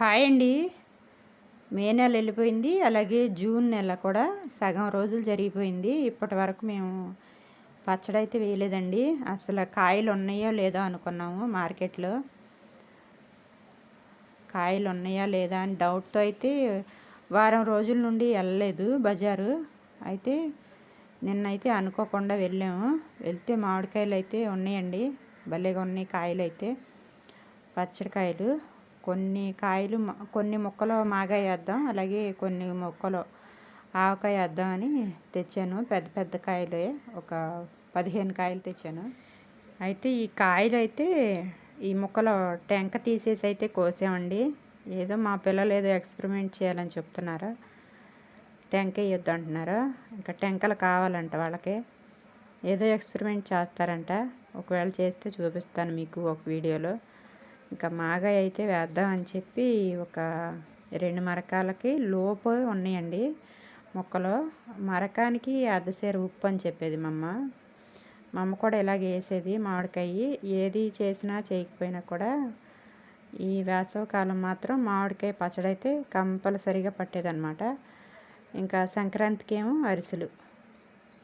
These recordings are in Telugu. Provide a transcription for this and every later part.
హాయ్ అండి. మే నెల వెళ్ళిపోయింది. అలాగే జూన్ నెల కూడా సగం రోజులు జరిగిపోయింది. ఇప్పటి వరకు మేము పచ్చడి అయితే వేయలేదండి. అసలు కాయలు ఉన్నాయో లేదో అనుకున్నాము మార్కెట్లో. కాయలు ఉన్నాయా లేదా అని డౌట్తో అయితే వారం రోజుల నుండి వెళ్ళలేదు బజారు. అయితే నిన్నైతే అనుకోకుండా వెళ్ళాము. వెళ్తే మామిడికాయలు అయితే ఉన్నాయండి. భలేగా ఉన్నాయి కాయలు అయితే పచ్చడికాయలు కొన్ని కాయలు కొన్ని మొక్కలు మాగాయ వేద్దాం అలాగే కొన్ని మొక్కలు ఆవకాయ వేద్దామని తెచ్చాను. పెద్ద పెద్ద కాయలే ఒక పదిహేను కాయలు తెచ్చాను. అయితే ఈ కాయలు అయితే ఈ మొక్కలు టెంక తీసేసి అయితే కోసామండి. ఏదో మా పిల్లలు ఏదో ఎక్స్పెరిమెంట్ చేయాలని చెప్తున్నారు. టెంక వేయొద్దు అంటున్నారు. ఇంకా టెంకలు కావాలంట వాళ్ళకి. ఏదో ఎక్స్పెరిమెంట్ చేస్తారంట. ఒకవేళ చేస్తే చూపిస్తాను మీకు ఒక వీడియోలో. ఇంకా మాగాయ అయితే వేద్దాం అని చెప్పి ఒక రెండు మరకాలకి లోపు ఉన్నాయండి మొక్కలో. మరకానికి అర్ధసేరు ఉప్పు అని చెప్పేది మా అమ్మ. మా అమ్మ కూడా ఇలాగ వేసేది మామిడికాయ. ఏది చేసినా చేయకపోయినా కూడా ఈ వేసవకాలం మాత్రం మామిడికాయ పచ్చడి అయితే కంపల్సరిగా పట్టేదన్నమాట. ఇంకా సంక్రాంతికి ఏమో అరిసెలు.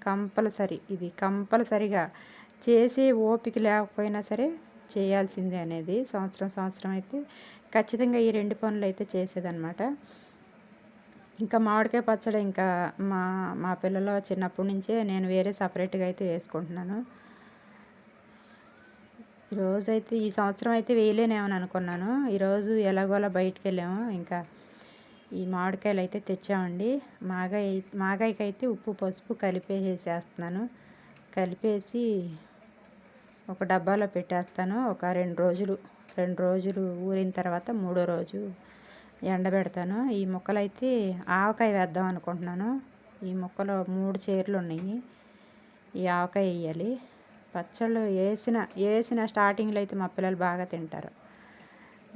కంపల్సరీ ఇది కంపల్సరిగా. చేసే ఓపిక లేకపోయినా సరే చేయాల్సిందే అనేది సంవత్సరం సంవత్సరం అయితే ఖచ్చితంగా ఈ రెండు పనులు అయితే చేసేదనమాట ఇంకా మామిడికాయ పచ్చడి ఇంకా మా మా పిల్లలు చిన్నప్పటి నుంచే నేను వేరే సపరేట్గా అయితే వేసుకుంటున్నాను. ఈరోజు అయితే ఈ సంవత్సరం అయితే వేయలేనేమని అనుకున్నాను. ఈరోజు ఎలాగోలా బయటికి వెళ్ళాము ఇంకా ఈ మామిడికాయలు అయితే తెచ్చామండి. మాగాయ మాగాయకైతే ఉప్పు పసుపు కలిపేసేసేస్తున్నాను కలిపేసి ఒక డబ్బాలో పెట్టేస్తాను. ఒక రెండు రోజులు రెండు రోజులు ఊరిన తర్వాత మూడో రోజు ఎండబెడతాను. ఈ మొక్కలు అయితే ఆవకాయ వేద్దాం అనుకుంటున్నాను. ఈ మొక్కలు మూడు చీరలు ఉన్నాయి. ఈ ఆవకాయ వేయాలి. పచ్చళ్ళు వేసిన వేసిన స్టార్టింగ్లో అయితే మా పిల్లలు బాగా తింటారు.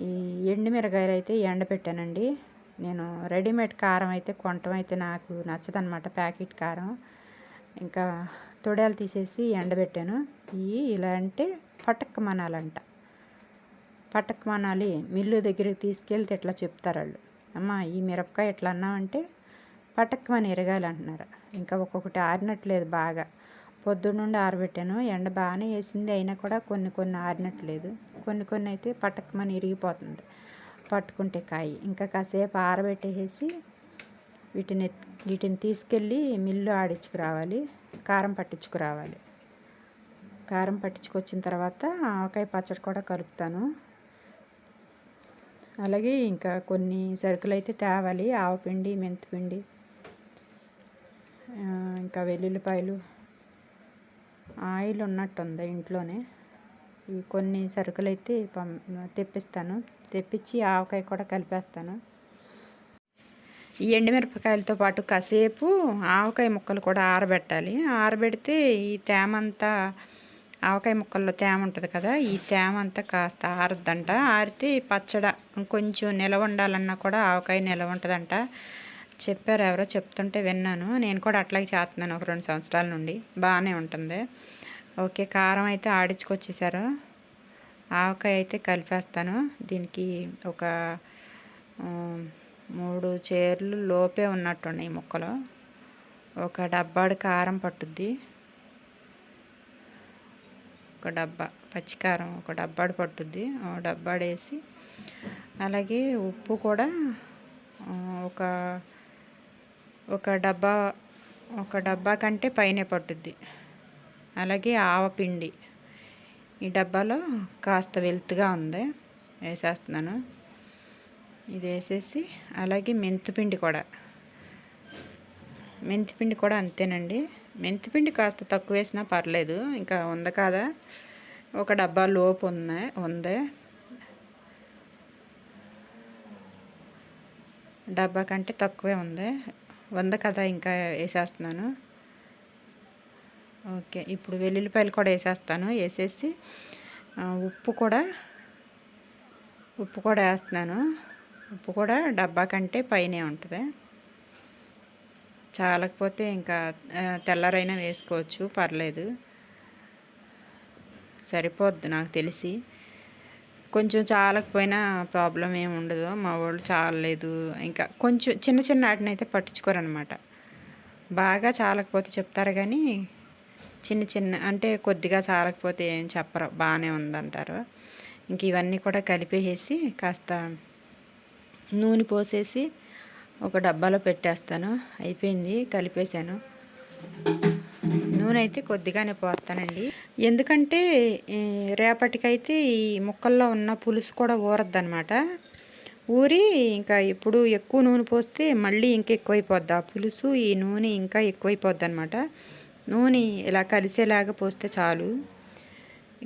ఈ ఎండుమిరకాయలు అయితే ఎండబెట్టానండి నేను రెడీమేడ్ కారం అయితే కొనటం అయితే నాకు నచ్చదనమాట ప్యాకెట్ కారం. ఇంకా తొడాలు తీసేసి ఎండబెట్టాను. ఇవి ఇలా అంటే పటక్కమనాలంట పటక్కమనాలి మిల్లు దగ్గరికి తీసుకెళ్తే ఎట్లా చెప్తారు వాళ్ళు? అమ్మ ఈ మిరపకాయ ఎట్లా అన్నామంటే పటక్కమని ఎరగాలి అంటున్నారు. ఇంకా ఒక్కొక్కటి ఆరినట్లేదు బాగా. పొద్దున్నుండి ఆరబెట్టాను. ఎండ బాగానే వేసింది అయినా కూడా కొన్ని కొన్ని ఆరినట్లేదు. కొన్ని కొన్ని అయితే పటక్కమని ఇరిగిపోతుంది పట్టుకుంటే కాయి. ఇంకా కాసేపు ఆరబెట్టేసి వీటిని వీటిని తీసుకెళ్ళి మిల్లు ఆడించుకురావాలి. కారం పట్టించుకురావాలి. కారం పట్టించుకొచ్చిన తర్వాత ఆవకాయ పచ్చడి కూడా కలుపుతాను. అలాగే ఇంకా కొన్ని సరుకులు అయితే తేవాలి ఆవపిండి మెంతిపిండి ఇంకా వెల్లుల్లిపాయలు ఆయిల్ ఉన్నట్టుంది ఇంట్లోనే. ఇవి కొన్ని సరుకులు అయితే తెప్పిస్తాను. తెప్పించి ఆవకాయ కూడా కలిపేస్తాను. ఈ ఎండుమిరపకాయలతో పాటు కాసేపు ఆవకాయ ముక్కలు కూడా ఆరబెట్టాలి. ఆరబెడితే ఈ తేమ అంతా ఆవకాయ ముక్కల్లో తేమ ఉంటుంది కదా ఈ తేమ అంతా కాస్త ఆరద్దంట. ఆరితే పచ్చడ కొంచెం నిలవ ఉండాలన్నా కూడా ఆవకాయ నిలవ ఉంటుందంట. చెప్పారు ఎవరో చెప్తుంటే విన్నాను. నేను కూడా అట్లాగే చేస్తున్నాను ఒక రెండు సంవత్సరాల నుండి. బాగానే ఉంటుంది. ఓకే కారం అయితే ఆడించుకొచ్చేసారు. ఆవకాయ అయితే కలిపేస్తాను. దీనికి ఒక మూడు చీరలు లోపే ఉన్నట్టున్నాయి ముక్కలు. ఒక డబ్బాడు కారం పట్టుద్ది. ఒక డబ్బా పచ్చికారం ఒక డబ్బాడు పట్టుద్ది. డబ్బాడు వేసి అలాగే ఉప్పు కూడా ఒక ఒక డబ్బా ఒక డబ్బా కంటే పైనే పట్టుద్ది. అలాగే ఆవపిండి ఈ డబ్బాలో కాస్త వెల్త్గా ఉంది. వేసేస్తున్నాను. ఇది వేసేసి అలాగే మెంతిపిండి కూడా. మెంతిపిండి కూడా అంతేనండి. మెంతిపిండి కాస్త తక్కువ వేసినా పర్లేదు ఇంకా ఉంది కదా. ఒక డబ్బా లోపు ఉంది ఉంది. డబ్బా కంటే తక్కువే ఉంది. వంద కదా ఇంకా వేసేస్తున్నాను. ఓకే ఇప్పుడు వెల్లుల్లిపాయలు కూడా వేసేస్తాను. వేసేసి ఉప్పు కూడా ఉప్పు కూడా వేస్తున్నాను. ఉప్పు కూడా డబ్బా కంటే పైనే ఉంటుంది. చాలకపోతే ఇంకా తెల్లరైనా వేసుకోవచ్చు పర్లేదు. సరిపోద్ది నాకు తెలిసి. కొంచెం చాలకపోయినా ప్రాబ్లం ఏమి ఉండదు. మా వాళ్ళు చాలలేదు. ఇంకా కొంచెం చిన్న చిన్న వాటిని అయితే పట్టించుకోరనమాట. బాగా చాలకపోతే చెప్తారు కానీ చిన్న చిన్న అంటే కొద్దిగా చాలకపోతే ఏం చెప్పరు. బాగానే ఉందంటారు. ఇంక ఇవన్నీ కూడా కలిపేసి కాస్త నూనె పోసేసి ఒక డబ్బాలో పెట్టేస్తాను. అయిపోయింది. కలిపేశాను. నూనె అయితే కొద్దిగానే పోస్తానండి. ఎందుకంటే రేపటికైతే ఈ ముక్కల్లో ఉన్న పులుసు కూడా ఊరద్దనమాట ఊరి ఇంకా ఇప్పుడు ఎక్కువ నూనె పోస్తే మళ్ళీ ఇంకా ఎక్కువైపోద్ది. ఆ పులుసు ఈ నూనె ఇంకా ఎక్కువైపోద్ది అనమాట నూనె ఇలా కలిసేలాగా పోస్తే చాలు.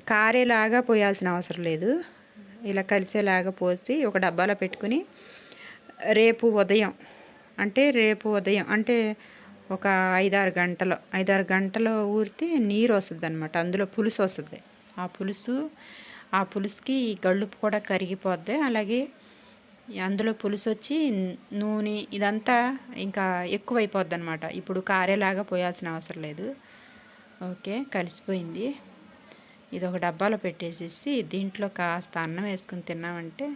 కారేలాగా పోయాల్సిన అవసరం లేదు. ఇలా కలిసేలాగా పోసి ఒక డబ్బాలో పెట్టుకుని రేపు ఉదయం అంటే రేపు ఉదయం అంటే ఒక ఐదారు గంటలు ఐదారు గంటలు ఊరితే నీరు వస్తుంది అనమాట అందులో పులుసు వస్తుంది. ఆ పులుసు ఆ పులుసుకి గళ్ళుపు కూడా కరిగిపోద్ది. అలాగే అందులో పులుసు వచ్చి నూనె ఇదంతా ఇంకా ఎక్కువైపోద్ది అనమాట ఇప్పుడు కారేలాగా పోయాల్సిన అవసరం లేదు. ఓకే కలిసిపోయింది. ఇది ఒక డబ్బాలో పెట్టేసేసి దీంట్లో కాస్త అన్నం వేసుకుని తిన్నామంటే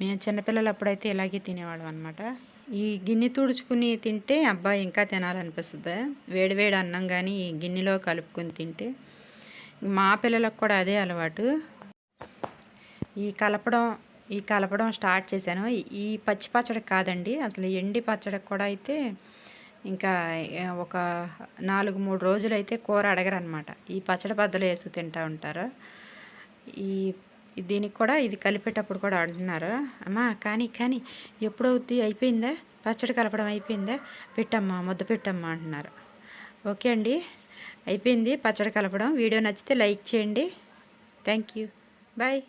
మేము చిన్నపిల్లలు అప్పుడైతే ఇలాగే తినేవాళ్ళం అనమాట ఈ గిన్నె తుడుచుకుని తింటే అబ్బాయి ఇంకా తినాలనిపిస్తుంది. వేడివేడి అన్నం కానీ ఈ గిన్నెలో కలుపుకొని తింటే మా పిల్లలకు కూడా అదే అలవాటు. ఈ కలపడం ఈ కలపడం స్టార్ట్ చేశాను. ఈ పచ్చి పచ్చడి కాదండి అసలు ఎండి పచ్చడికి కూడా అయితే ఇంకా ఒక నాలుగు మూడు రోజులు అయితే కూర అడగరనమాట ఈ పచ్చడి బద్దలు వేసి తింటూ ఉంటారు. ఈ దీనికి కూడా ఇది కలిపేటప్పుడు కూడా అంటున్నారు. అమ్మా కానీ కానీ ఎప్పుడవుద్ది అయిపోయిందా? పచ్చడి కలపడం అయిపోయిందా? పెట్టమ్మా ముద్ద పెట్టమ్మా అంటున్నారు. ఓకే అండి. అయిపోయింది పచ్చడి కలపడం. వీడియో నచ్చితే లైక్ చేయండి. Thank you. బాయ్.